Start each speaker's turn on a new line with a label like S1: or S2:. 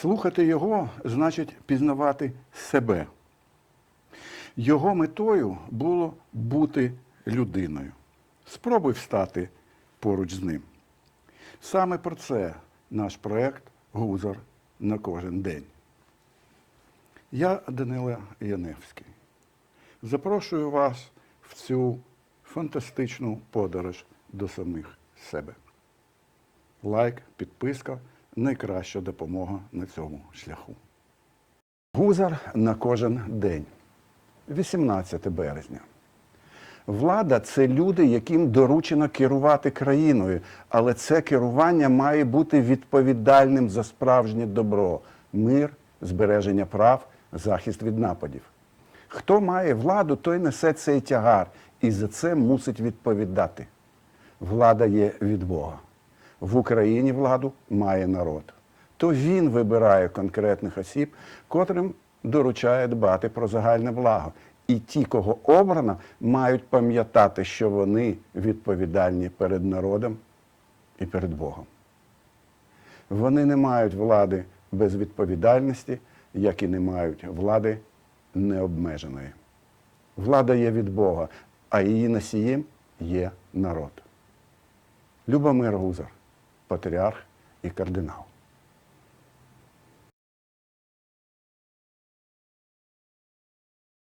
S1: Слухати його значить пізнавати себе. Його метою було бути людиною. Спробуй встати поруч з ним. Саме про це наш проект Гузар на кожен день. Я Данила Яневський. Запрошую вас в цю фантастичну подорож до самих себе. Лайк, підписка найкраща допомога на цьому шляху. Гузар на кожен день. 18 березня. Влада це люди, яким доручено керувати країною, але це керування має бути відповідальним за справжнє добро, мир, збереження прав, захист від нападів. Хто має владу, той несе цей тягар і за це мусить відповідати. Влада є від Бога. В Україні владу має народ. То він вибирає конкретних осіб, котрим доручає дбати про загальне благо. І ті, кого обрано, мають пам'ятати, що вони відповідальні перед народом і перед Богом. Вони не мають влади без відповідальності, як і не мають влади необмеженої. Влада є від Бога, а її носієм є народ. Любомир Гузар, патріарх і кардинал.